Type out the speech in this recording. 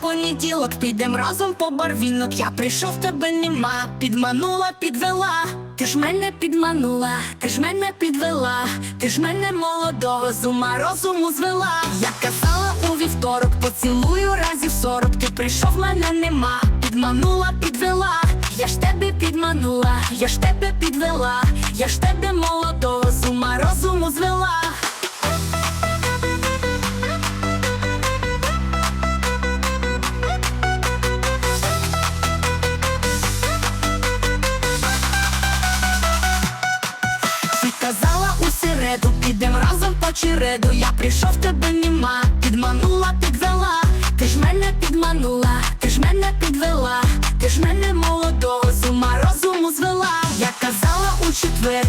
понеділок, підем разом по барвінок. Я прийшов, тебе нема, підманула, підвела. Ти ж мене підманула, ти ж мене підвела, ти ж мене молодого з ума розуму звела. Я казала у вівторок, поцілую разів сорок. Ти прийшов, мене нема, підманула, підвела. Я ж тебе підманула, я ж тебе підвела, я ж тебе молодого з ума розуму звела. Підем разом по череду. Я прийшов, тебе нема, підманула, підвела. Ти ж мене підманула, ти ж мене підвела, ти ж мене молодого з ума розуму звела. Я казала у четвер,